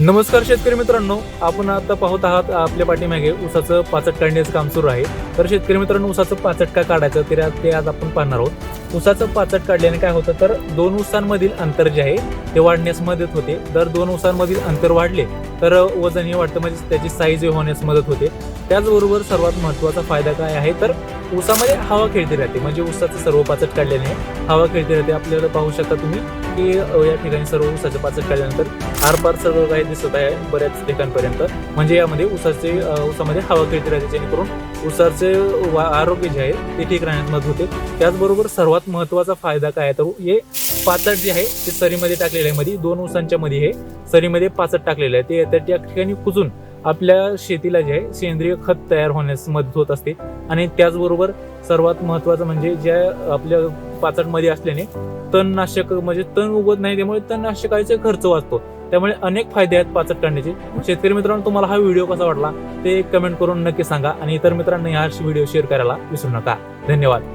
नमस्कार शेतकरी मित्रांनो आपण आता पाहत आहात आपल्या पाठीमागे ऊसाचं पाचट काढण्याचं काम सुरू आहे. तर शेतकरी मित्रांनो ऊसाचं पाचट का काढायचं ते आज- ते आज आपण पाहणार आहोत. ऊसाचं पाचट काढल्याने काय होतं तर दोन ऊसांमधील अंतर जे आहे ते वाढण्यास मदत होते. जर दोन ऊसांमधील अंतर वाढले तर वजन हे वाढतं म्हणजे त्याची साईज होण्यास मदत होते. त्याचबरोबर सर्वात महत्त्वाचा फायदा काय आहे तर ऊसामध्ये हवा खेळती राहते. म्हणजे ऊसाचं सर्व पाचट काढल्याने हवा खेळती राहते. आपल्याला पाहू शकता तुम्ही की या ठिकाणी सर्व ऊसाचे पाचट काढल्यानंतर आरपार सर्व काही दिसत आहे बऱ्याच ठिकाणपर्यंत. म्हणजे यामध्ये ऊसाचे उसामध्ये ऊसामध्ये हवा खेळती राहते. जेणेकरून ऊसाचे वा- आरोग्य जे आहे ते ठीक राहण्यात मदत होते. त्याचबरोबर सर्वात महत्त्वाचा फायदा काय आहे? तर हे पाचट जे आहे ते सरीमध्ये टाकलेलं आहे. मध्ये दोन ऊसांच्या मध्ये हे सरीमध्ये पाचट टाकलेलं आहे. ते त्या ठिकाणी कुजून आपल्या शेतीला जे आहे सेंद्रिय खत तयार होण्यास मदत होत असते. आणि त्याचबरोबर सर्वात महत्त्वाचं म्हणजे ज्या आपल्या पाचटमध्ये असल्याने तणनाशक म्हणजे तण उगवत नाही त्यामुळे तणनाशकाचे खर्च वाचतो. त्यामुळे अनेक फायदे आहेत पाचट काढण्याचे. शेतकरी मित्रांनो तुम्हाला हा व्हिडिओ कसा वाटला ते कमेंट करून नक्की सांगा. आणि इतर मित्रांनी हा व्हिडिओ शेअर करायला विसरू नका. धन्यवाद.